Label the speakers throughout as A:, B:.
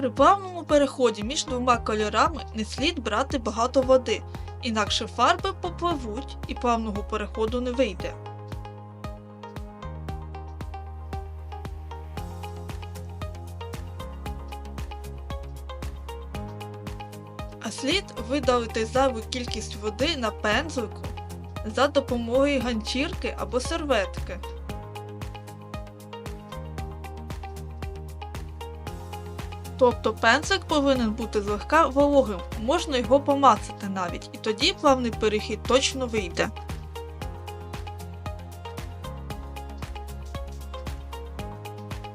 A: При плавному переході між двома кольорами не слід брати багато води, інакше фарби попливуть і плавного переходу не вийде. А слід видалити зайву кількість води на пензлику за допомогою ганчірки або серветки. Тобто пензлик повинен бути злегка вологим, можна його помацати навіть, і тоді плавний перехід точно вийде.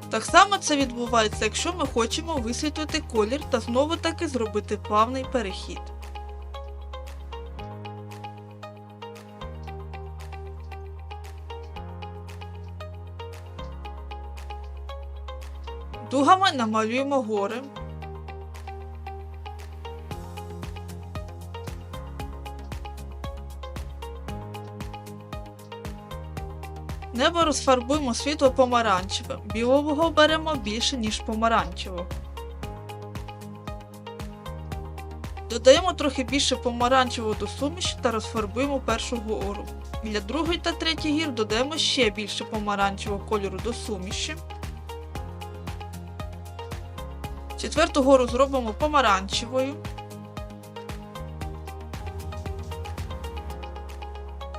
A: Так само це відбувається, якщо ми хочемо висвітлити колір та знову таки зробити плавний перехід. Дугами намалюємо гори. Небо розфарбуємо світло помаранчевим. Білового беремо більше, ніж помаранчевого. Додаємо трохи більше помаранчевого до суміші та розфарбуємо першу гору. Для другої та третьої гір додаємо ще більше помаранчевого кольору до суміші. Четверту гору зробимо помаранчевою.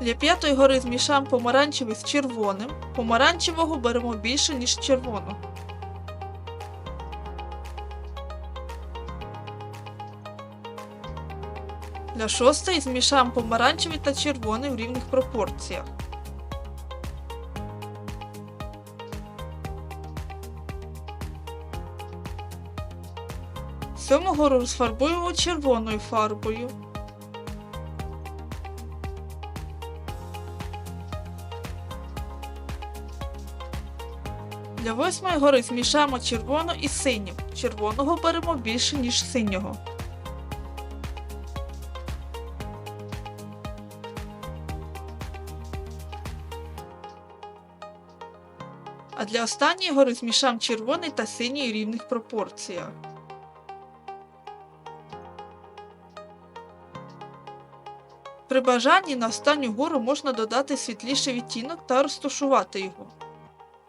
A: Для п'ятої гори змішаємо помаранчевий з червоним. Помаранчевого беремо більше, ніж червоного. Для шостої змішаємо помаранчевий та червоний в рівних пропорціях. Сьому гору розфарбуємо червоною фарбою. Для восьмої гори змішаємо червону і синю. Червоного беремо більше, ніж синього. А для останньої гори змішаємо червоний та синій рівних пропорціях. При бажанні на останню гору можна додати світліший відтінок та розташувати його,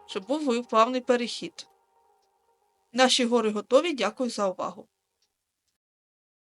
A: щоб був плавний перехід. Наші гори готові. Дякую за увагу!